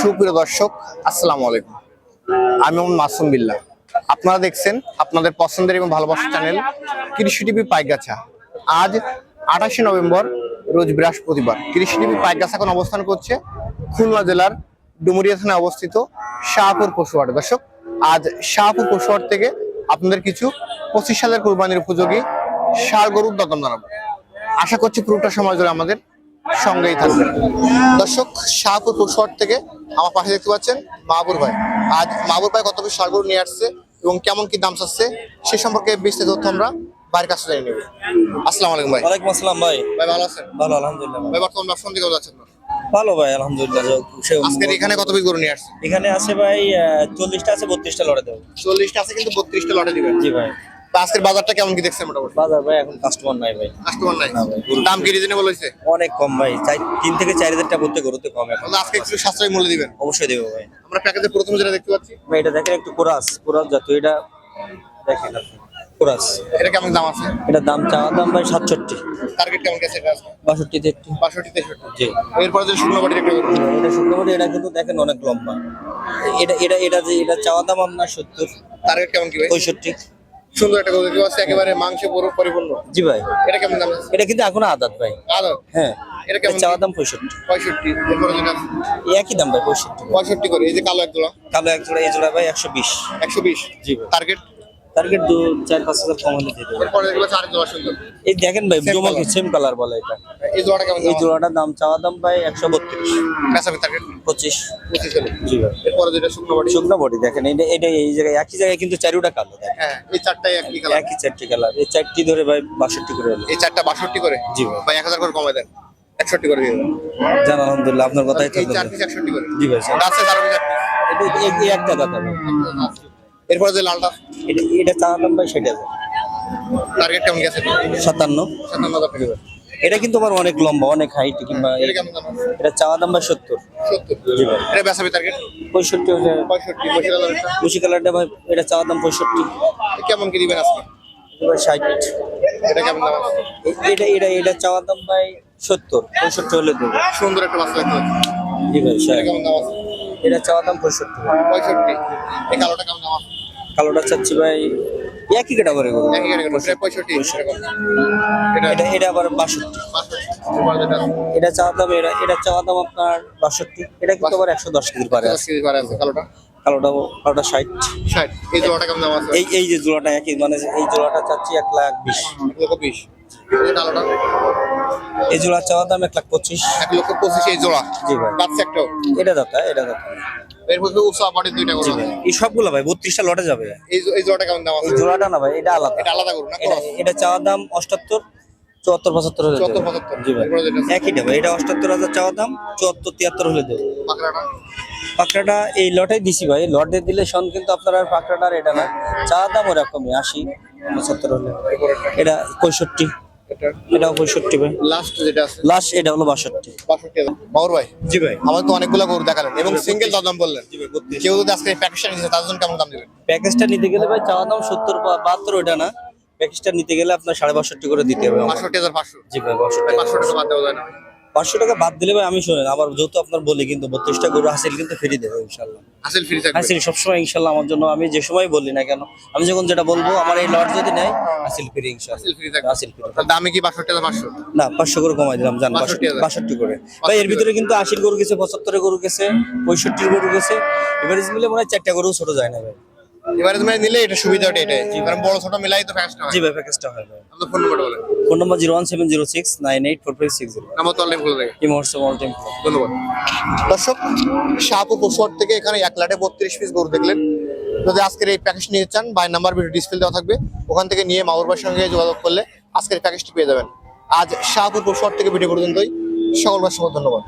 সুপ্রিয় দর্শক, আসসালামু আলাইকুম। আমি মাসুম বিল্লাহ আপনারা দেখছেন আপনাদের পছন্দের এবং ভালোবাসার চ্যানেল কৃষি টিভি পাইগাছা আজ আঠাশে নভেম্বর, রোজ বৃহস্পতিবার। কৃষি টিভি পাইগাছা এখন অবস্থান করছে খুলনা জেলার ডুমুরিয়া থানায় অবস্থিত শাহপুর পশুহাট। দর্শক, আজ শাহপুর পশুহাট থেকে আপনাদের কিছু পঁচিশ হাজার কোরবানির উপযোগী সার গরুর দদম জানাব। আশা করছি পুরোটা সময় ধরে আমাদের সঙ্গেই থাকবেন। দর্শক শাহপুর পশুহাট থেকে আমার পাশে দেখতে পাচ্ছেন মাহবুর ভাই। আজ মাহবুর ভাই কত পিস সারগরু নিয়ে আসছে এবং কেমন কি দাম চাচ্ছে সে সম্পর্কে বিস্তারিত তথ্য আমরা বাড়ির কাছে জানিয়ে নেব। আসসালামু আলাইকুম ভাই। ওয়ালাইকুম আসসালাম ভাই। ভাই ভালো আছেন? ভালো আলহামদুলিল্লাহ ভাই। বর্তমান ব্যবসা দিকে যাচ্ছেন ভালো ভাই আলহামদুলিল্লাহ আজকের এখানে কত পিস গরু নিয়ে আসছে এখানে আছে ভাই চল্লিশটা আছে বত্রিশটা লড়ে দেবো। চল্লিশটা আছে কিন্তু বত্রিশটা লটে দিবেন। জি ভাই। আজকের বাজারটা কেমন কি দেখছেন মোটামুটি? বাজার ভাই এখন কাস্টমার নাই ভাই। কাস্টমার নাই। দাম কি রিজনেবল হয়েছে? অনেক কম ভাই চাই তিন থেকে চার হাজার টাকা করতে গরুতে কম এখন। আজকে একটু সাশ্রয়ী মূল্য দিবেন? অবশ্যই দেবো ভাই। আমরা প্যাকেজের প্রথম যেটা দেখতে পাচ্ছি। ভাই এটা দেখেন একটু কোরাস কোরাস জাতীয় এটা দেখেন আপনি কোরাস। এটা কেমন দাম আছে? এটার দাম চাওয়া দাম ভাই সাতষট্টি। টার্গেট কেমন গেছে এটা বাষট্টি তেষট্টি। বাষট্টি তেষট্টি। জি। এরপরে যে শুকনো বাড়ির একটা এটা শুক্রবারে এটা কিন্তু দেখেন অনেক লম্বা। এটা এটা এটা যে এটা চাওয়া দাম আপনার সত্তর। টার্গেট কেমন কি ভাই? পঁয়ষট্টি। সুন্দর একটা গরু দেখতে পাচ্ছি একেবারে মাংসে পুরো পরিপূর্ণ। জি ভাই। এটা কেমন দাম আছে? এটা কিন্তু এখনও আদাত ভাই। আদাত? হ্যাঁ এটা কেমন চাওয়া দাম? পঁয়ষট্টি। পঁয়ষট্টি এরপরে যেটা একই দাম ভাই পঁয়ষট্টি। পঁয়ষট্টি করে এই যে কালো এক জোড়া। কালো এক জোড়া এই জোড়া ভাই একশো বিশ। একশো বিশ। জি টার্গেট টার্গেট দু চার পাঁচ হাজার কম হলে দিয়ে দেবো। এই দেখেন ভাই জমা. সেম কালার বলে এটা? এই জোড়াটা কেমন এই জোড়াটার দাম চাওয়া দাম ভাই একশো বত্রিশ। কাছাবি টার্গেট পঁচিশ। পঁচিশ জি ভাই। এরপরে যেটা শুকনো বাড়ি? শুকনো বডি দেখেন এটা এটা এই জায়গায় একই জায়গায় কিন্তু চারিটা কালো হ্যাঁ এই চারটাই একই কালার একই চারটি কালার এই চারটি ধরে ভাই বাষট্টি করে এই চারটা বাষট্টি করে? জি ভাই। ভাই এক হাজার করে কমাই দেন। একষট্টি করে দিয়ে দেন। জান আলহামদুলিল্লাহ আপনার কথাই একষট্টি করে। জি ভাই এটা একটা ভাই। এরপরে যে লালটা? এটা এটা চাওয়া দাম ভাই সেটা। টার্গেট কেমন গেছে? সাতান্ন। সাতান্ন হাজার টাকা। এটা কিন্তু আমার অনেক লম্বা অনেক হাইট কিংবা এটা চাওয়া দাম? ভাই সত্তর। এটা বেসাবি টার্গেট পঁয়ষট্টি পঁয়ষট্টি হাজার কালারটা ভাই এটা চাওয়া দাম পঁয়ষট্টি। কেমন কি দিবেন আজকে? ষাট। এটা কেমন দাম এটা এটা এটা চাওয়া দাম ভাই সত্তর পঁয়ষট্টি হলে দেবো। সুন্দর একটা বাচ্চা জি ভাই এটা ষাট কেমন দাম এটা চাওয়া দাম পঁয়ষট্টি। পঁয়ষট্টি। এই কালোটা কেমন দাম আছে? কালোটা চাচ্ছি ভাই একই ক্যাটাগরি করব একই ক্যাটাগরি পঁয়ষট্টি এটা এটা এটা আবার বাষট্টি। এটা চাওয়া দাম এটা এটা চাওয়া দাম আপনার বাষট্টি। এটা কিন্তু আবার একশো দশ কেজির পারে দশ আছে কেজি পারে আছে কালোটা? কালোটা কালোটা ষাট। ষাট। এই জোড়াটা কেমন দাম আছে? এই এই যে জোড়াটা একই মানে এই জোড়াটা চাচ্ছি এক লাখ বিশ। এক লক্ষ বিশ। এই কালোটা? এই জোড়া চাওয়া দাম এক লাখ পঁচিশ। এক লক্ষ পঁচিশ এই জোড়া। জি ভাই। বাচ্চা একটাও এটা দাতা এটা দাতা। এরপর তো উৎসাহ বাড়ির দুইটা গরু আছে এই সবগুলো ভাই বত্রিশটা লটে যাবে। এই এই জোড়াটা কেমন দাম আছে? জোড়াটা না ভাই এটা আলাদা। এটা আলাদা গরু না? এটা দাম অষ্টাত্তর চুয়াত্তর পঁচাত্তর হলে চুয়াত্তর দেবো। পঁচাত্তর। জি ভাই। একই দেবো এটা অষ্টাত্তর হাজার দাম চুয়াত্তর তিয়াত্তর হলে দেবো। পাকড়াটা? পাকড়াটা এই লটে দিছি ভাই। লটে দিলে শোন কিন্তু আপনার আর পাকড়াটার এটা না। চাওয়া দাম ওরকমই আশি পঁচাত্তর হলে। এটা পঁয়ষট্টি। এটা? এটাও পঁয়ষট্টি ভাই। লাস্ট যেটা আছে? লাস্ট এটা হলো বাষট্টি। ভাই জি ভাই। আমার তো অনেকগুলো গরু দেখালেন এবং সিঙ্গেল দাম বললেন। জি কেউ যদি আজকে প্যাকেজটা নিচ্ছে তার জন্য কেমন দাম দেবেন? প্যাকেজটা নিতে গেলে ভাই চাওয়া দাম সত্তর বাহাত্তর না। প্যাকেজটা নিতে গেলে আপনার সাড়ে বাষট্টি করে দিতে হবে। বাষট্টি হাজার পাঁচশো। জি ভাই বাষট্টি পাঁচশো। টাকা বাদ দেওয়া যায় না পাঁচশো টাকা বাদ দিলে ভাই আমি শোনেন আবার যেহেতু আপনার বলি কিন্তু বত্রিশটা গরু হাসিল কিন্তু ফ্রি দেবে ইনশাল্লাহ আসল ফ্রি থাকবে। হাসিল সবসময় ইনশাল্লাহ আমার জন্য আমি যে সময় বলি না কেন আমি যখন যেটা বলব আমার এই লট যদি নেয় হাসিল ফ্রি ইনশাল্লাহ আসল ফ্রি থাকবে। হাসিল ফ্রি। দামে কি বাষট্টি হাজার পাঁচশো? না পাঁচশো করে কমাই দিলাম জান বাষট্টি করে। ভাই এর ভিতরে কিন্তু আশির গরু গেছে পঁচাত্তরের গরু গেছে পঁয়ষট্টির গরু গেছে। এভারেজ মিলে মনে হয় চারটা গরু ছোট যায় না ভাই। এবারে তুমি নিলে এটা সুবিধাটা এটাই। কারণ বড় ছোট মিলাই তো প্যাকেজটা হয়। জি ভাই প্যাকেজটা হয় ভাই। আপনার ফোন নাম্বারটা বলেন। Phone number zero one seven zero six nine eight four five six zero number তো অনলাইন খুলে দেবে। এই অল টাইম ধন্যবাদ। দর্শক শাহপু পশুহাট থেকে এখানে এক লাটে বত্রিশ পিস গরু দেখলেন। যদি আজকের এই প্যাকেজ নিতে চান বাই নাম্বার ভিডিও ডিসপ্লে দেওয়া থাকবে। ওখান থেকে নিয়ে মাউর ভাইয়ের সঙ্গে যোগাযোগ করলে আজকের প্যাকেজটি পেয়ে যাবেন। আজ শাহপুর পশুহাট থেকে ভিডিও পর্যন্তই। সকল ভাই ধন্যবাদ।